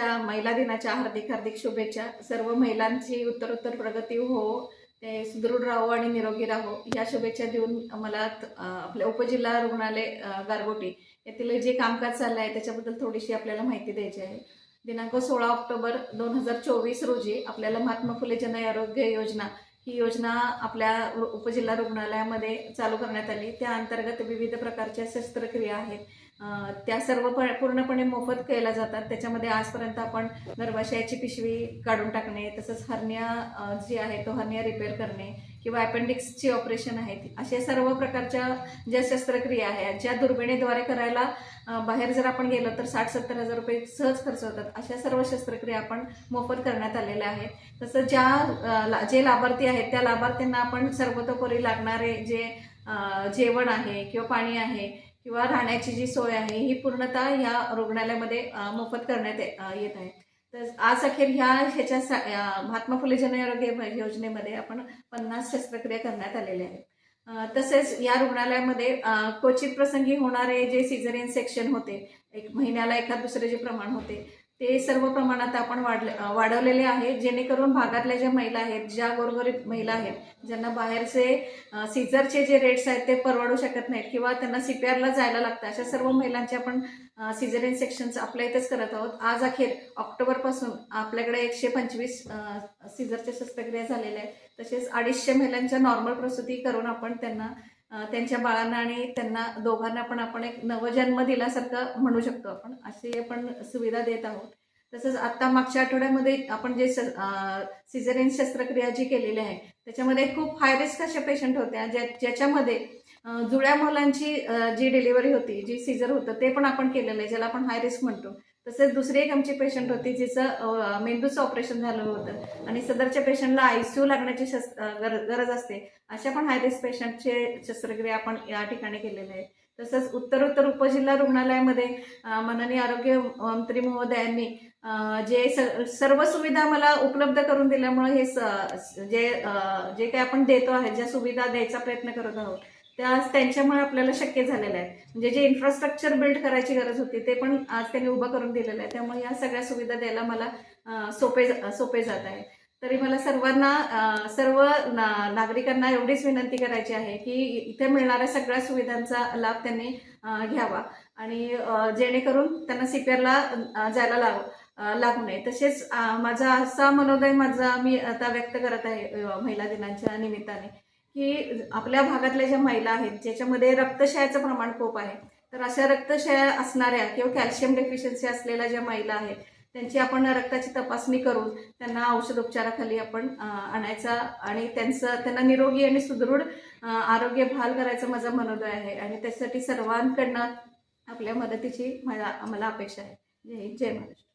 त्या महिला दिनाच्या हार्दिक हार्दिक शुभेच्छा. सर्व महिलांची उत्तरोत्तर प्रगती हो ते सुदृढ राहो आणि निरोगी राहो. या शुभेच्छा देऊन मला आपल्या उपजिल्हा रुग्णालय गारगोटी येथील जे कामकाज चाललं आहे त्याच्याबद्दल थोडीशी आपल्याला माहिती द्यायची आहे. दिनांक सोळा ऑक्टोबर दोन हजार चोवीस रोजी आपल्याला महात्मा फुले जन आरोग्य योजना ही योजना आपल्या उपजिल्हा रुग्णालयामध्ये चालू करण्यात आली. त्या अंतर्गत विविध प्रकारच्या शस्त्रक्रिया आहेत. त्या सर्व प- पूर्णपणे मोफत केल्या जातात. त्याच्यामध्ये आजपर्यंत आपण गर्भाशयाची पिशवी काढून टाकणे तसंच हर्निया जी आहे तो हर्निया रिपेअर करणे किंवा अपेंडिक्सची ऑपरेशन आहेत अशा सर्व प्रकारच्या ज्या शस्त्रक्रिया आहेत ज्या दुर्बिणीद्वारे करायला बाहेर जर आपण गेलो तर साठ सत्तर हजार रुपये सहज खर्च होतात. अशा सर्व शस्त्रक्रिया आपण मोफत करण्यात आलेल्या आहेत. तसं ज्या ला- जे लाभार्थी आहेत त्या लाभार्थ्यांना आपण सर्वतोपरी लागणारे जे जेवण आहे किंवा पाणी आहे किंवा राहण्याची जी सोय आहे ही पूर्णतः ह्या रुग्णालयामध्ये मोफत करण्यात येत आहे. तर आज अखेर ह्या ह्याच्या सा- महात्मा फुले जनआरोग्य योजनेमध्ये आपण पन्नास शस्त्रक्रिया करण्यात आलेल्या आहेत. तसेच या रुग्णालयामध्ये क्वचित प्रसंगी होणारे जे सिझरियन सेक्शन होते एक महिन्याला एखाद दुसरे जे प्रमाण होते ते सर्व प्रमाणात आपण वाढले वाढवलेले आहे जेणेकरून भागातल्या ज्या महिला आहेत ज्या गोरगरीब महिला आहेत ज्यांना बाहेरचे सीझरचे जे रेट्स आहेत ते परवडू शकत नाहीत किंवा त्यांना सी पी आरला जायला लागतं अशा सर्व महिलांचे आपण सिझरियन सेक्शन्स आपल्या इथेच करत आहोत. आज अखेर ऑक्टोबरपासून आपल्याकडे एकशे पंचवीस सीझरच्या शस्त्रक्रिया झालेल्या आहेत. तसेच अडीचशे महिलांच्या नॉर्मल प्रसूती करून आपण त्यांना त्यांच्या बाळांना आणि त्यांना दोघांना पण आपण एक नवजन्म दिल्यासारखं म्हणू शकतो आपण. अशी आपण सुविधा देत आहोत. तसंच आत्ता मागच्या आठवड्यामध्ये आपण जे सिझरियन शस्त्रक्रिया जी केलेली आहे त्याच्यामध्ये खूप हाय रिस्क अशा पेशंट होत्या ज्या ज्याच्यामध्ये जुळ्या मुलांची जी डिलिव्हरी होती जी सीझर होतं ते पण आपण केलेलं आहे ज्याला आपण हाय रिस्क म्हणतो. तसेच दुसरी एक आमची पेशंट होती जिचं मेंदूचं ऑपरेशन झालं होतं. आणि सदरच्या पेशंटला आय सी यू लागण्याची गरज असते. अशा पण हाय रिस्क पेशंटचे शस्त्रक्रिया आपण या ठिकाणी केलेल्या आहेत. तसंच उत्तरोत्तर उपजिल्हा रुग्णालयामध्ये माननीय आरोग्य मंत्री महोदयांनी जे सर्व सुविधा मला उपलब्ध करून दिल्यामुळे हे स जे जे काही आपण देतो आहे ज्या सुविधा द्यायचा प्रयत्न करत आहोत त्या त्यांच्यामुळे आपल्याला शक्य झालेलं आहे. म्हणजे जे इन्फ्रास्ट्रक्चर बिल्ड करायची गरज होती ते पण आज त्यांनी उभं करून दिलेलं आहे. त्यामुळे या सगळ्या सुविधा द्यायला मला सोपे सोपे जात आहे. तरी मला सर्वांना सर्व ना नागरिकांना एवढीच विनंती करायची आहे की इथे मिळणाऱ्या सगळ्या सुविधांचा लाभ त्यांनी घ्यावा. आणि जेणेकरून त्यांना सी पी आरला जायला लाव लागू नये. तसेच माझा असा मनोदय माझा मी आता व्यक्त करत आहे महिला दिनाच्या निमित्ताने. की आपल्या भागातल्या ज्या महिला आहेत ज्याच्यामध्ये रक्तशयाचं प्रमाण खूप आहे तर अशा रक्तशया असणाऱ्या किंवा कॅल्शियम डेफिशियन्सी असलेल्या ज्या महिला आहेत त्यांची आपण रक्ताची तपासणी करून त्यांना औषधोपचाराखाली आपण आणायचा आणि त्यांचं त्यांना निरोगी आणि सुदृढ आरोग्य भाल करायचं माझा मनोदय आहे आणि त्यासाठी सर्वांकडनं आपल्या मदतीची मला मला अपेक्षा आहे. जय हिंद, जय महाराष्ट्र.